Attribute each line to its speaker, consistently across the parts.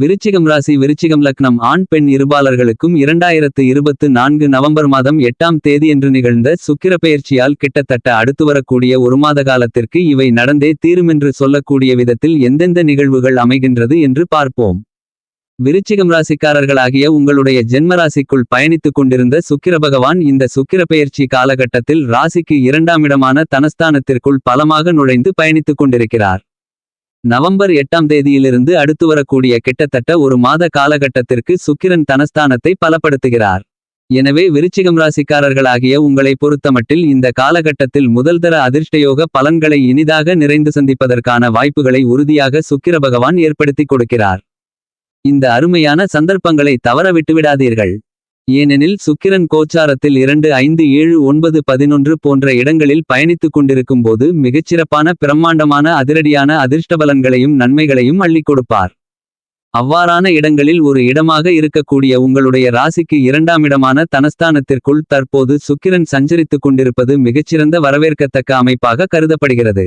Speaker 1: விருச்சிகம் ராசி விருச்சிகம் லக்னம் ஆண் பெண் இருபாளர்களுக்கும் இரண்டாயிரத்து இருபத்து நான்கு நவம்பர் மாதம் எட்டாம் தேதி என்று நிகழ்ந்த சுக்கிர பெயர்ச்சியால் கிட்டத்தட்ட அடுத்து வரக்கூடிய ஒரு மாத காலத்திற்கு இவை நடந்தே தீருமென்று சொல்லக்கூடிய விதத்தில் எந்தெந்த நிகழ்வுகள் அமைகின்றது என்று பார்ப்போம் விருச்சிகம் ராசிக்காரர்களாகிய உங்களுடைய ஜென்மராசிக்குள் பயணித்துக் கொண்டிருந்த சுக்கிர பகவான் இந்த சுக்கிர பெயர்ச்சி காலகட்டத்தில் ராசிக்கு இரண்டாம் இடமான தனஸ்தானத்திற்குள் பலமாக நுழைந்து பயணித்துக் கொண்டிருக்கிறார் நவம்பர் எட்டாம் தேதியிலிருந்து அடுத்து வரக்கூடிய கிட்டத்தட்ட ஒரு மாத காலகட்டத்திற்கு சுக்கிரன் தனஸ்தானத்தை பலப்படுத்துகிறார் எனவே விருச்சிகம் ராசிக்காரர்களாகிய உங்களை பொறுத்தமட்டில் இந்த காலகட்டத்தில் முதல்தர அதிர்ஷ்டயோக பலன்களை இனிதாக நிறைந்து சந்திப்பதற்கான வாய்ப்புகளை உறுதியாக சுக்கிர பகவான் ஏற்படுத்தி கொடுக்கிறார் இந்த அருமையான சந்தர்ப்பங்களை தவற விட்டுவிடாதீர்கள் ஏனெனில் சுக்கிரன் கோச்சாரத்தில் இரண்டு ஐந்து ஏழு ஒன்பது பதினொன்று போன்ற இடங்களில் பயணித்துக் கொண்டிருக்கும் போது மிகச்சிறப்பான பிரம்மாண்டமான அதிரடியான அதிர்ஷ்டபலன்களையும் நன்மைகளையும் அள்ளி கொடுப்பார் அவ்வாறான இடங்களில் ஒரு இடமாக இருக்கக்கூடிய உங்களுடைய ராசிக்கு இரண்டாம் இடமான தனஸ்தானத்திற்குள் தற்போது சுக்கிரன் சஞ்சரித்துக் கொண்டிருப்பது மிகச்சிறந்த வரவேற்கத்தக்க அமைப்பாக கருதப்படுகிறது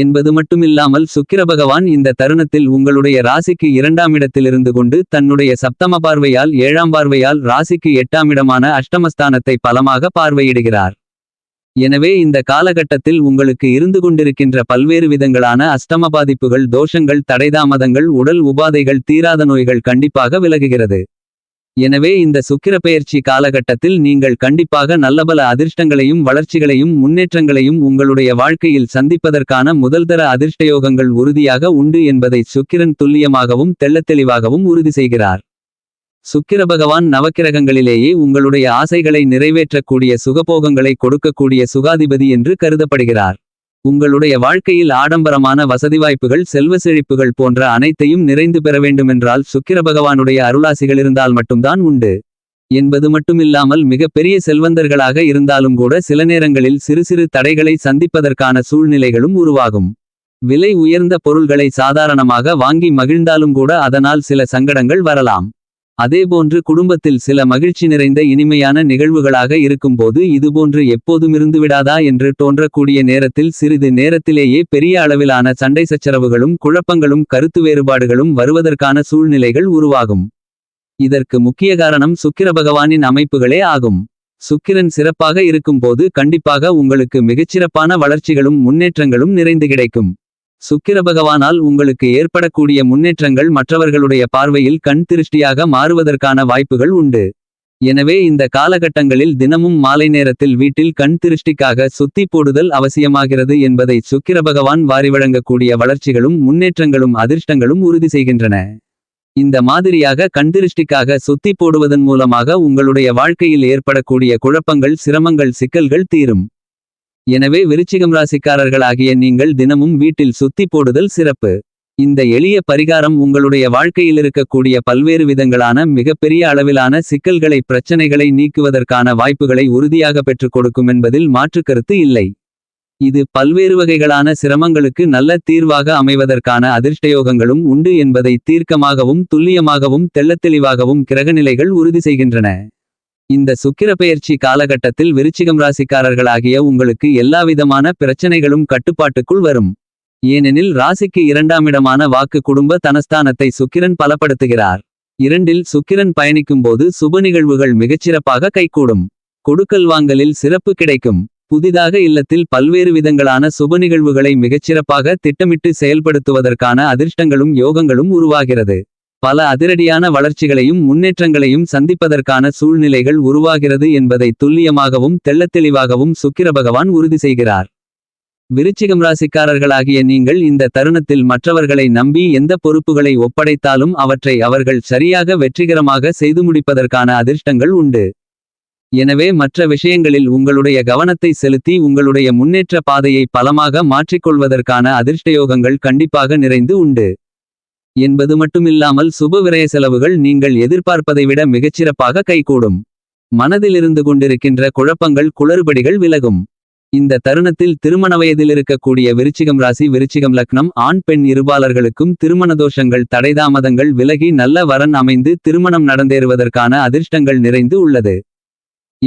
Speaker 1: என்பது மட்டுமில்லாமல் சுக்கிர பகவான் இந்த தருணத்தில் உங்களுடைய ராசிக்கு இரண்டாம் இடத்திலிருந்து கொண்டு தன்னுடைய சப்தம பார்வையால் ஏழாம் பார்வையால் ராசிக்கு எட்டாம் இடமான அஷ்டமஸ்தானத்தை பலமாக பார்வையிடுகிறார் எனவே இந்த காலகட்டத்தில் உங்களுக்கு இருந்து கொண்டிருக்கின்ற பல்வேறு விதங்களான அஷ்டம பாதிப்புகள் தோஷங்கள் தடைதாமதங்கள் உடல் உபாதைகள் தீராத நோய்கள் கண்டிப்பாக விலகுகிறது எனவே இந்த சுக்கிரப்பெயர்ச்சி காலகட்டத்தில் நீங்கள் கண்டிப்பாக நல்லபல அதிர்ஷ்டங்களையும் வளர்ச்சிகளையும் முன்னேற்றங்களையும் உங்களுடைய வாழ்க்கையில் சந்திப்பதற்கான முதல்தர அதிர்ஷ்டயோகங்கள் உறுதியாக உண்டு என்பதை சுக்கிரன் துல்லியமாகவும் தெள்ளத்தெளிவாகவும் உறுதி செய்கிறார் சுக்கிர பகவான் நவக்கிரகங்களிலேயே உங்களுடைய ஆசைகளை நிறைவேற்றக்கூடிய சுகபோகங்களை கொடுக்கக்கூடிய சுகாதிபதி என்று கருதப்படுகிறார் உங்களுடைய வாழ்க்கையில் ஆடம்பரமான வசதி வாய்ப்புகள் செல்வ செழிப்புகள் போன்ற அனைத்தையும் நிறைந்து பெற வேண்டுமென்றால் சுக்கிர பகவானுடைய அருளாசிகள் இருந்தால் மட்டும்தான் உண்டு என்பது மட்டுமில்லாமல் மிகப்பெரிய செல்வந்தர்களாக இருந்தாலும் கூட சில நேரங்களில் சிறு சிறு தடைகளை சந்திப்பதற்கான சூழ்நிலைகளும் உருவாகும் விலை உயர்ந்த பொருள்களை சாதாரணமாக வாங்கி மகிழ்ந்தாலும் கூட அதனால் சில சங்கடங்கள் வரலாம் அதேபோன்று குடும்பத்தில் சில மகிழ்ச்சி நிறைந்த இனிமையான நிகழ்வுகளாக இருக்கும்போது இதுபோன்று எப்போதுமிருந்து விடாதா என்று தோன்றக்கூடிய நேரத்தில் சிறிது நேரத்திலேயே பெரிய அளவிலான சண்டை சச்சரவுகளும் குழப்பங்களும் கருத்து வேறுபாடுகளும் வருவதற்கான சூழ்நிலைகள் உருவாகும் இதற்கு முக்கிய காரணம் சுக்கிர பகவானின் அமைப்புகளே ஆகும் சுக்கிரன் சிறப்பாக இருக்கும்போது கண்டிப்பாக உங்களுக்கு மிகச்சிறப்பான வளர்ச்சிகளும் முன்னேற்றங்களும் நிறைந்து கிடைக்கும் சுக்கிர பகவானால் உங்களுக்கு ஏற்படக்கூடிய முன்னேற்றங்கள் மற்றவர்களுடைய பார்வையில் கண் திருஷ்டியாக மாறுவதற்கான வாய்ப்புகள் உண்டு எனவே இந்த காலகட்டங்களில் தினமும் மாலை நேரத்தில் வீட்டில் கண் திருஷ்டிக்காக சுத்தி போடுதல் அவசியமாகிறது என்பதை சுக்கிர பகவான் வாரி வழங்கக்கூடிய வளர்ச்சிகளும் முன்னேற்றங்களும் அதிர்ஷ்டங்களும் உறுதி செய்கின்றன இந்த மாதிரியாக கண்திருஷ்டிக்காக சுத்தி போடுவதன் மூலமாக உங்களுடைய வாழ்க்கையில் ஏற்படக்கூடிய குழப்பங்கள் சிரமங்கள் சிக்கல்கள் தீரும் எனவே விருச்சிகம் ராசிக்காரர்களாகிய நீங்கள் தினமும் வீட்டில் சுத்தி போடுதல் சிறப்பு இந்த எளிய பரிகாரம் உங்களுடைய வாழ்க்கையில் இருக்கக்கூடிய பல்வேறு விதங்களான மிகப்பெரிய அளவிலான சிக்கல்களை பிரச்சனைகளை நீக்குவதற்கான வாய்ப்புகளை உறுதியாக பெற்றுக் கொடுக்கும் என்பதில் மாற்றுக்கருத்து இல்லை இது பல்வேறு வகைகளான சிரமங்களுக்கு நல்ல தீர்வாக அமைவதற்கான அதிர்ஷ்டயோகங்களும் உண்டு என்பதை தீர்க்கமாகவும் துல்லியமாகவும் தெள்ளத்தெளிவாகவும் கிரகநிலைகள் உறுதி செய்கின்றன இந்த சுக்கிர பெயர்ச்சி காலகட்டத்தில் விருச்சிகம் ராசிக்காரர்களாகிய உங்களுக்கு எல்லாவிதமான பிரச்சனைகளும் கட்டுப்பாட்டுக்குள் வரும் ஏனெனில் ராசிக்கு இரண்டாம் இடமான வாக்கு குடும்ப தனஸ்தானத்தை சுக்கிரன் பலப்படுத்துகிறார் இரண்டில் சுக்கிரன் பயணிக்கும்போது சுப நிகழ்வுகள் மிகச்சிறப்பாக கைகூடும் கொடுக்கல் வாங்கலில் சிறப்பு கிடைக்கும் புதிதாக இல்லத்தில் பல்வேறு விதங்களான சுப நிகழ்வுகளை மிகச்சிறப்பாக திட்டமிட்டு செயல்படுத்துவதற்கான அதிர்ஷ்டங்களும் யோகங்களும் உருவாகிறது பல அதிரடியான வளர்ச்சிகளையும் முன்னேற்றங்களையும் சந்திப்பதற்கான சூழ்நிலைகள் உருவாகிறது என்பதை துல்லியமாகவும் தெள்ளத்தெளிவாகவும் சுக்கிர பகவான் உறுதி செய்கிறார் விருச்சிகம் ராசிக்காரர்களாகிய நீங்கள் இந்த தருணத்தில் மற்றவர்களை நம்பி எந்த பொறுப்புகளை ஒப்படைத்தாலும் அவற்றை அவர்கள் சரியாக வெற்றிகரமாக செய்து முடிப்பதற்கான அதிர்ஷ்டங்கள் உண்டு எனவே மற்ற விஷயங்களில் உங்களுடைய கவனத்தை செலுத்தி உங்களுடைய முன்னேற்ற பாதையை பலமாக மாற்றிக்கொள்வதற்கான அதிர்ஷ்டயோகங்கள் கண்டிப்பாக நிறைந்து உண்டு என்பது மட்டுமில்லாமல் சுப விரய செலவுகள் நீங்கள் எதிர்பார்ப்பதை விட மிகச்சிறப்பாக கைகூடும் மனதிலிருந்து கொண்டிருக்கின்ற குழப்பங்கள் குளறுபடிகள் விலகும் இந்த தருணத்தில் திருமண வயதில் இருக்கக்கூடிய விருச்சிகம் ராசி விருச்சிகம் லக்னம் ஆண் பெண் இருபாளர்களுக்கும் திருமண தோஷங்கள் தடைதாமதங்கள் விலகி நல்ல வரன் அமைந்து திருமணம் நடந்தேறுவதற்கான அதிர்ஷ்டங்கள் நிறைந்து உள்ளது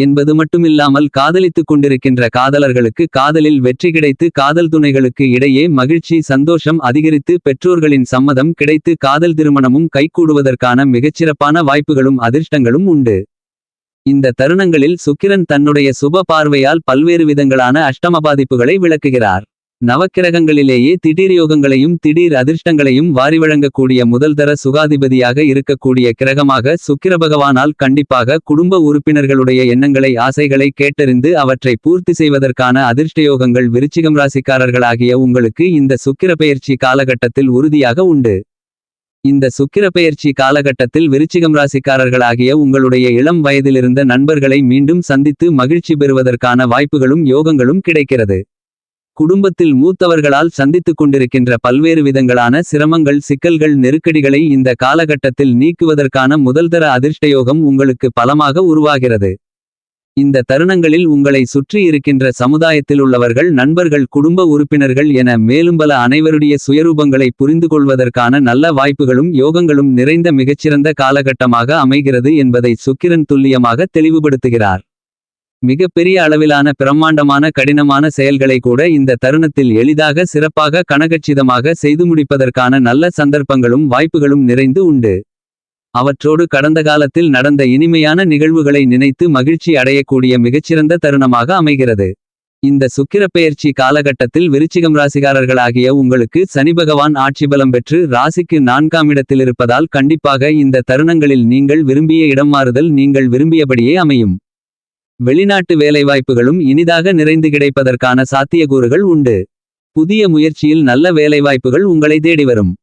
Speaker 1: என்பது மட்டுமில்லாமல் காதலித்துக் கொண்டிருக்கின்ற காதலர்களுக்கு காதலில் வெற்றி கிடைத்து காதல் துணைகளுக்கு இடையே மகிழ்ச்சி சந்தோஷம் அதிகரித்து பெற்றோர்களின் சம்மதம் கிடைத்து காதல் திருமணமும் கைகூடுவதற்கான மிகச்சிறப்பான வாய்ப்புகளும் அதிர்ஷ்டங்களும் உண்டு இந்த தருணங்களில் சுக்கிரன் தன்னுடைய சுப பார்வையால் பல்வேறு விதங்களான அஷ்டம பாதிப்புகளை விளக்குகிறார் நவக்கிரகங்களிலேயே திடீர் யோகங்களையும் திடீர் அதிர்ஷ்டங்களையும் வாரி வழங்கக்கூடிய முதல்தர சுகாதிபதியாக இருக்கக்கூடிய கிரகமாக சுக்கிர பகவானால் கண்டிப்பாக குடும்ப உறுப்பினர்களுடைய எண்ணங்களை ஆசைகளை கேட்டறிந்து அவற்றை பூர்த்தி செய்வதற்கான அதிர்ஷ்டயோகங்கள் விருச்சிகம் ராசிக்காரர்களாகிய உங்களுக்கு இந்த சுக்கிர பயிற்சி காலகட்டத்தில் உறுதியாக உண்டு இந்த சுக்கிர பெயர்ச்சி காலகட்டத்தில் விருச்சிகம் ராசிக்காரர்களாகிய உங்களுடைய இளம் வயதிலிருந்த நண்பர்களை மீண்டும் சந்தித்து மகிழ்ச்சி பெறுவதற்கான வாய்ப்புகளும் யோகங்களும் கிடைக்கிறது குடும்பத்தில் மூத்தவர்களால் சந்தித்துக் கொண்டிருக்கின்ற பல்வேறு விதங்களான சிரமங்கள் சிக்கல்கள் நெருக்கடிகளை இந்த காலகட்டத்தில் நீக்குவதற்கான முதல்தர அதிர்ஷ்டயோகம் உங்களுக்கு பலமாக உருவாகிறது இந்த தருணங்களில் உங்களை சுற்றி இருக்கின்ற சமுதாயத்தில் உள்ளவர்கள் நண்பர்கள் குடும்ப உறுப்பினர்கள் என மேலும் பல அனைவருடைய சுயரூபங்களை புரிந்து கொள்வதற்கான நல்ல வாய்ப்புகளும் யோகங்களும் நிறைந்த மிகச்சிறந்த காலகட்டமாக அமைகிறது என்பதை சுக்கிரன் துல்லியமாக தெளிவுபடுத்துகிறார் மிகப்பெரிய அளவிலான பிரம்மாண்டமான கடினமான செயல்களை கூட இந்த தருணத்தில் எளிதாக சிறப்பாக கனகச்சிதமாக செய்து முடிப்பதற்கான நல்ல சந்தர்ப்பங்களும் வாய்ப்புகளும் நிறைந்து உண்டு அவற்றோடு கடந்த காலத்தில் நடந்த இனிமையான நிகழ்வுகளை நினைத்து மகிழ்ச்சி அடையக்கூடிய மிகச்சிறந்த தருணமாக அமைகிறது இந்த சுக்கிரப்பெயர்ச்சி காலகட்டத்தில் விருச்சிகம் ராசிகாரர்களாகிய உங்களுக்கு சனி பகவான் ஆட்சி பலம் பெற்று ராசிக்கு நான்காம் இடத்தில் இருப்பதால் கண்டிப்பாக இந்த தருணங்களில் நீங்கள் விரும்பிய இடம் மாறுதல் நீங்கள் விரும்பியபடியே அமையும் வெளிநாட்டு வேலைவாய்ப்புகளும் இனிதாக நிறைந்து கிடைப்பதற்கான சாத்தியக்கூறுகள் உண்டு புதிய முயற்சியில் நல்ல வேலைவாய்ப்புகள் உங்களை தேடி வரும்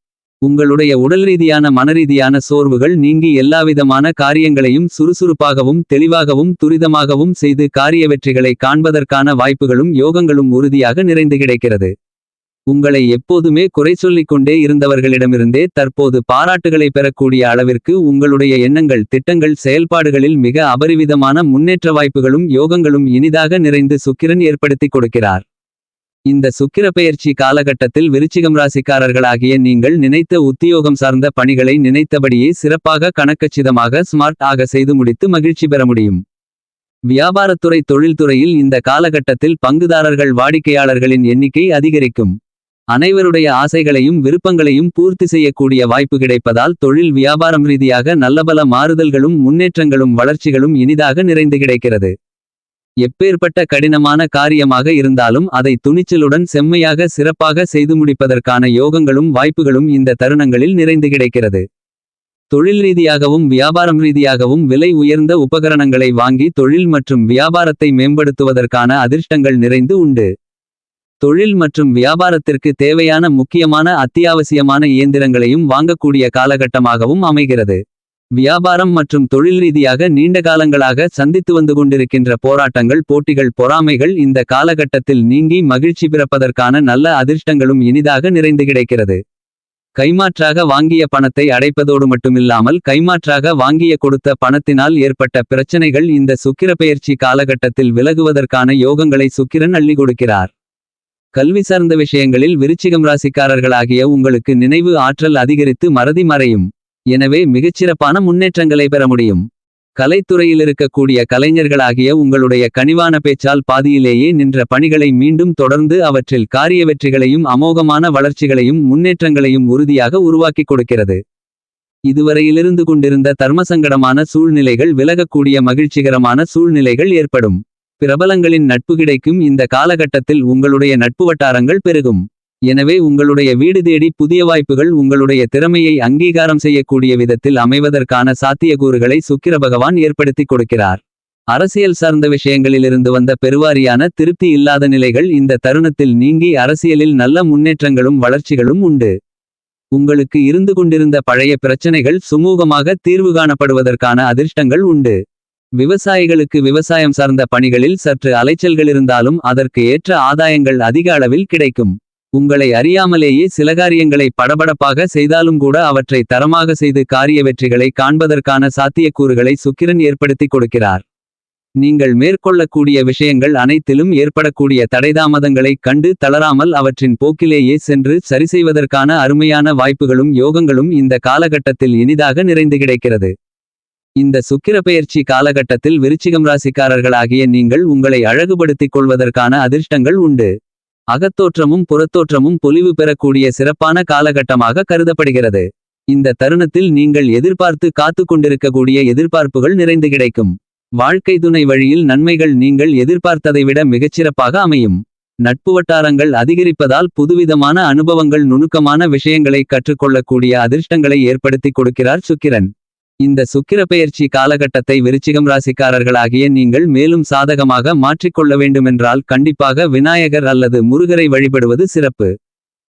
Speaker 1: உங்களுடைய உடல் ரீதியான மனரீதியான சோர்வுகள் நீங்கி எல்லாவிதமான காரியங்களையும் சுறுசுறுப்பாகவும் தெளிவாகவும் துரிதமாகவும் செய்து காரிய வெற்றிகளை காண்பதற்கான வாய்ப்புகளும் யோகங்களும் உறுதியாக நிறைந்து கிடைக்கிறது உங்களை எப்போதுமே குறை கொண்டே இருந்தவர்களிடமிருந்தே தற்போது பாராட்டுகளை பெறக்கூடிய அளவிற்கு உங்களுடைய எண்ணங்கள் திட்டங்கள் செயல்பாடுகளில் மிக அபரிவிதமான முன்னேற்ற வாய்ப்புகளும் யோகங்களும் இனிதாக நிறைந்து சுக்கிரன் ஏற்படுத்தி கொடுக்கிறார் இந்த சுக்கிர பெயர்ச்சி காலகட்டத்தில் விருச்சிகம் ராசிக்காரர்களாகிய நீங்கள் நினைத்த உத்தியோகம் சார்ந்த பணிகளை நினைத்தபடியே சிறப்பாக கணக்கச்சிதமாக ஸ்மார்ட் ஆக செய்து முடித்து மகிழ்ச்சி பெற முடியும் வியாபாரத்துறை தொழில்துறையில் இந்த காலகட்டத்தில் பங்குதாரர்கள் வாடிக்கையாளர்களின் எண்ணிக்கை அதிகரிக்கும் அனைவருடைய ஆசைகளையும் விருப்பங்களையும் பூர்த்தி செய்யக்கூடிய வாய்ப்பு கிடைப்பதால் தொழில் வியாபாரம் ரீதியாக நல்லபல மாறுதல்களும் முன்னேற்றங்களும் வளர்ச்சிகளும் இனிதாக நிறைந்து கிடைக்கிறது எப்பேற்பட்ட கடினமான காரியமாக இருந்தாலும் அதை துணிச்சலுடன் செம்மையாக சிறப்பாக செய்து முடிப்பதற்கான யோகங்களும் வாய்ப்புகளும் இந்த தருணங்களில் நிறைந்து கிடைக்கிறது தொழில் ரீதியாகவும் வியாபாரம் ரீதியாகவும் விலை உயர்ந்த உபகரணங்களை வாங்கி தொழில் மற்றும் வியாபாரத்தை மேம்படுத்துவதற்கான அதிர்ஷ்டங்கள் நிறைந்து உண்டு தொழில் மற்றும் வியாபாரத்திற்கு தேவையான முக்கியமான அத்தியாவசியமான இயந்திரங்களையும் வாங்கக்கூடிய காலகட்டமாகவும் அமைகிறது வியாபாரம் மற்றும் தொழில் ரீதியாக நீண்ட காலங்களாக சந்தித்து வந்து கொண்டிருக்கின்ற போராட்டங்கள் போட்டிகள் பொறாமைகள் இந்த காலகட்டத்தில் நீங்கி மகிழ்ச்சி பிறப்பதற்கான நல்ல அதிர்ஷ்டங்களும் இனிதாக நிறைந்து கிடைக்கிறது கைமாற்றாக வாங்கிய பணத்தை அடைப்பதோடு மட்டுமில்லாமல் கைமாற்றாக வாங்கிய கொடுத்த பணத்தினால் ஏற்பட்ட பிரச்சனைகள் இந்த சுக்கிர பெயர்ச்சி காலகட்டத்தில் விலகுவதற்கான யோகங்களை சுக்கிரன் அள்ளி கொடுக்கிறார் கல்வி சார்ந்த விஷயங்களில் விருச்சிகம் ராசிக்காரர்களாகிய உங்களுக்கு நினைவு ஆற்றல் அதிகரித்து மறதி மறையும் எனவே மிகச்சிறப்பான முன்னேற்றங்களை பெற முடியும் கலைத்துறையில் இருக்கக்கூடிய கலைஞர்களாகிய உங்களுடைய கனிவான பேச்சால் பாதியிலேயே நின்ற பணிகளை மீண்டும் தொடர்ந்து அவற்றில் காரிய வெற்றிகளையும் அமோகமான வளர்ச்சிகளையும் முன்னேற்றங்களையும் உறுதியாக உருவாக்கி கொடுக்கிறது இதுவரையிலிருந்து கொண்டிருந்த தர்மசங்கடமான சூழ்நிலைகள் விலகக்கூடிய மகிழ்ச்சிகரமான சூழ்நிலைகள் ஏற்படும் பிரபலங்களின் நட்பு கிடைக்கும் இந்த காலகட்டத்தில் உங்களுடைய நட்பு வட்டாரங்கள் பெருகும் எனவே உங்களுடைய வீடு தேடி புதிய வாய்ப்புகள் உங்களுடைய திறமையை அங்கீகாரம் செய்யக்கூடிய விதத்தில் அமைவதற்கான சாத்தியக்கூறுகளை சுக்கிர பகவான் ஏற்படுத்தி கொடுக்கிறார் அரசியல் சார்ந்த விஷயங்களிலிருந்து வந்த பெருவாரியான திருப்தி இல்லாத நிலைகள் இந்த தருணத்தில் நீங்கி அரசியலில் நல்ல முன்னேற்றங்களும் வளர்ச்சிகளும் உண்டு உங்களுக்கு இருந்து கொண்டிருந்த பழைய பிரச்சனைகள் சுமூகமாக தீர்வு காணப்படுவதற்கான அதிர்ஷ்டங்கள் உண்டு விவசாயிகளுக்கு விவசாயம் சார்ந்த பணிகளில் சற்று அலைச்சல்கள் இருந்தாலும் அதற்கு ஏற்ற ஆதாயங்கள் அதிக அளவில் கிடைக்கும் உங்களை அறியாமலேயே காரியங்களை படபடப்பாக செய்தாலும் கூட அவற்றை தரமாக செய்து காரிய வெற்றிகளை காண்பதற்கான சாத்தியக்கூறுகளை சுக்கிரன் ஏற்படுத்தி கொடுக்கிறார் நீங்கள் மேற்கொள்ளக்கூடிய விஷயங்கள் அனைத்திலும் ஏற்படக்கூடிய தடைதாமதங்களைக் கண்டு தளராமல் அவற்றின் போக்கிலேயே சென்று சரிசெய்வதற்கான அருமையான வாய்ப்புகளும் யோகங்களும் இந்த காலகட்டத்தில் இனிதாக நிறைந்து கிடைக்கிறது இந்த சுக்கிரப்பெயர்ச்சி காலகட்டத்தில் விருச்சிகம் ராசிக்காரர்களாகிய நீங்கள் உங்களை அழகுபடுத்திக் கொள்வதற்கான அதிர்ஷ்டங்கள் உண்டு அகத்தோற்றமும் புறத்தோற்றமும் பொலிவு பெறக்கூடிய சிறப்பான காலகட்டமாக கருதப்படுகிறது இந்த தருணத்தில் நீங்கள் எதிர்பார்த்து காத்து கொண்டிருக்கக்கூடிய எதிர்பார்ப்புகள் நிறைந்து கிடைக்கும் வாழ்க்கை துணை வழியில் நன்மைகள் நீங்கள் எதிர்பார்த்ததை விட மிகச்சிறப்பாக அமையும் நட்பு வட்டாரங்கள் அதிகரிப்பதால் புதுவிதமான அனுபவங்கள் நுணுக்கமான விஷயங்களை கற்றுக்கொள்ளக்கூடிய அதிர்ஷ்டங்களை ஏற்படுத்தி கொடுக்கிறார் சுக்கிரன் இந்த சுக்கிர பெயர்ச்சி காலகட்டத்தை விருச்சிகம் ராசிக்காரர்களாகிய நீங்கள் மேலும் சாதகமாக மாற்றிக்கொள்ள வேண்டுமென்றால் கண்டிப்பாக விநாயகர் அல்லது முருகரை வழிபடுவது சிறப்பு